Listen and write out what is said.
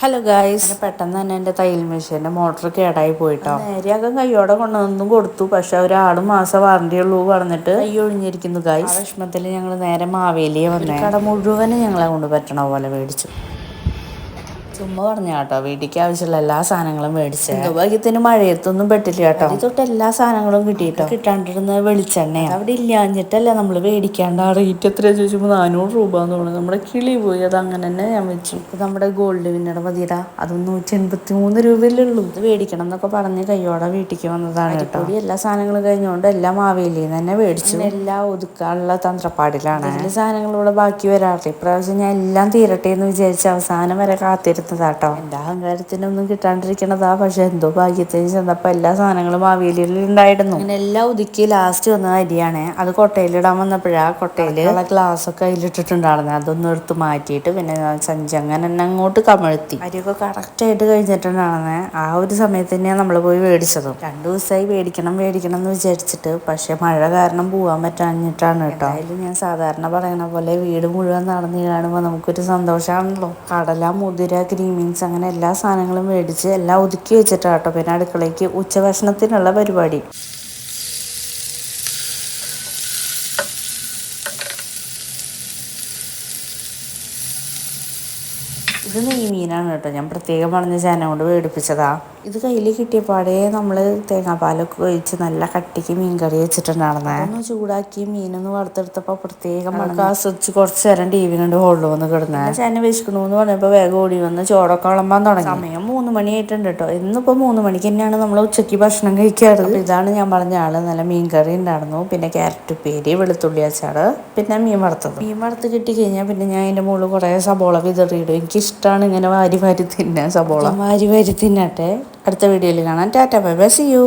Hello guys പെട്ടെന്ന് തന്നെ എന്റെ തയ്യൽ മെഷീന്റെ മോട്ടർ കേടായി പോയിട്ടോ. നേരെയാക്കാൻ കയ്യോടെ കൊണ്ടുവന്നും കൊടുത്തു. പക്ഷെ ഒരാൾ മാസം വാറണ്ടി ഉള്ളൂ പറഞ്ഞിട്ട് കൈ ഒഴിഞ്ഞിരിക്കുന്നു ഗായ്സ് വിഷമത്തിൽ ഞങ്ങൾ നേരെ മാവേലിയെ വന്നേ. കട മുഴുവനും ഞങ്ങളെ കൊണ്ട് പറ്റണ പോലെ മേടിച്ചു. ചുമ്മാ പറഞ്ഞ കേട്ടോ വീട്ടിലേക്ക് ആവശ്യമുള്ള എല്ലാ സാധനങ്ങളും മേടിച്ചു. ഭാഗ്യത്തിന് മഴയത്തൊന്നും പെട്ടില്ല കേട്ടോ. തൊട്ട് എല്ലാ സാധനങ്ങളും കിട്ടിയിട്ടോ. കിട്ടാണ്ടിരുന്ന വെളിച്ചെണ്ണയാണ് അവിടെ ഇല്ലാഞ്ഞിട്ടല്ല നമ്മൾ മേടിക്കാണ്ട് ആ റേറ്റ് എത്ര ചോദിച്ചപ്പോൾ നാനൂറ് രൂപ എന്ന് തോന്നുന്നു. നമ്മുടെ കിളി പോയി അത് അങ്ങനെ തന്നെ ഞാൻ വെച്ചു. നമ്മുടെ ഗോൾഡ് വിന്നയുടെ മതിയടാ. അത് നൂറ്റി എൺപത്തി മൂന്ന് രൂപയിലുള്ളൂ ഇത് മേടിക്കണം എന്നൊക്കെ പറഞ്ഞ് കയ്യോടെ വീട്ടിലേക്ക് വന്നതാണ് കേട്ടോ. എല്ലാ സാധനങ്ങളും കഴിഞ്ഞുകൊണ്ട് എല്ലാം മാവേലിയിൽ നിന്ന് തന്നെ മേടിച്ചു. എല്ലാം ഒതുക്കാനുള്ള തന്ത്രപ്പാടിലാണ്. ഇതിൽ സാധനങ്ങൾ ഇവിടെ ബാക്കി വരാറില്ല. ഇപ്രാവശ്യം ഞാൻ എല്ലാം തീരട്ടെ എന്ന് വിചാരിച്ച അവസാനം വരെ കാത്തിരുന്നതാട്ടോ എന്റെ അഹങ്കാരത്തിനൊന്നും കിട്ടാണ്ടിരിക്കണതാ. പക്ഷെ എന്തോ ഭാഗ്യത്തിന് ചെന്നപ്പോൾ എല്ലാ സാധനങ്ങളും മാവേലിയിൽ ഉണ്ടായിരുന്നു. അങ്ങനെ എല്ലാം ഒതുക്കി ലാസ്റ്റ് വന്ന അരിയാണ്. അത് കൊട്ടയിലിടാൻ വന്നപ്പോഴാ കൊട്ടയിൽ ഗ്ലാസ് ഒക്കെ അതിലിട്ടിട്ടുണ്ടായിരുന്നു. അതൊന്നും എടുത്ത് മാറ്റിയിട്ട് പിന്നെ സഞ്ചി അങ്ങനെ അങ്ങോട്ട് കമഴ്ത്തി. അരിയൊക്കെ കറക്റ്റ് ആയിട്ട് കഴിഞ്ഞിട്ടുണ്ടായിരുന്നെ. ആ ഒരു സമയത്ത് തന്നെയാണ് നമ്മൾ പോയി മേടിച്ചതും. രണ്ടു ദിവസമായി മേടിക്കണം മേടിക്കണം എന്ന് വിചാരിച്ചിട്ട്. പക്ഷെ മഴ കാരണം പോവാൻ പറ്റാഞ്ഞിട്ടാണ് കേട്ടോ. അതിൽ ഞാൻ സാധാരണ പറയണ പോലെ വീട് മുഴുവൻ നടന്നു കാണുമ്പോൾ നമുക്കൊരു സന്തോഷമാണല്ലോ കടല മുതിര ഗ്രീമീൻസ് അങ്ങനെ എല്ലാ സാധനങ്ങളും മേടിച്ച് എല്ലാം ഒതുക്കി വെച്ചിട്ടാട്ടോ പിന്നെ അടുക്കളയ്ക്ക് ഉച്ചഭക്ഷണത്തിനുള്ള പരിപാടി. ഇത് നെയ്മീനാണ് കേട്ടോ. ഞാൻ പ്രത്യേകം പറഞ്ഞ ചേന കൊണ്ട് മേടിപ്പിച്ചതാ ഇത് കയ്യിൽ കിട്ടിയപാടെ നമ്മൾ തേങ്ങാപ്പാലൊക്കെ ഒഴിച്ച് നല്ല കട്ടിക്ക് മീൻ കറി വെച്ചിട്ടുണ്ടായിരുന്നേ. ഒന്ന് ചൂടാക്കി മീനൊന്ന് വറുത്തെടുത്തപ്പോൾ പ്രത്യേകം നമുക്ക് ആസ്വദിച്ച് കുറച്ച് നേരം ടി വി കണ്ട് ഹോളിൽ വന്ന് കിടന്നേ. ചേന വിശക്കണമെന്ന് പറഞ്ഞപ്പോൾ വേഗം ഓടി വന്ന് ചോറൊക്കെ വിളമ്പാൻ തുടങ്ങി. സമയം മൂന്ന് മണിയായിട്ടുണ്ട് കേട്ടോ ഇന്നിപ്പോൾ മൂന്ന് മണിക്ക് തന്നെയാണ് നമ്മൾ ഉച്ചയ്ക്ക് ഭക്ഷണം കഴിക്കാറ്. ഇതാണ് ഞാൻ പറഞ്ഞ ആൾ. നല്ല മീൻ കറി ഉണ്ടായിരുന്നു. പിന്നെ ക്യാരറ്റ് ഉപ്പേരി വെളുത്തുള്ളി അച്ചാറ് പിന്നെ മീൻ വറുത്തത്. മീൻ വറുത്ത് കിട്ടി കഴിഞ്ഞാൽ പിന്നെ ഞാൻ അതിന്റെ മുകളിൽ കുറേ സബോള വിതറിയിടും. എനിക്കിഷ്ടമാണ് ഇങ്ങനെ വാരി വാരി തിന്നാൻ സബോള. വാരി വാരി തിന്നട്ടെ. അടുത്ത വീഡിയോയിൽ കാണാം. Tata bye bye. See you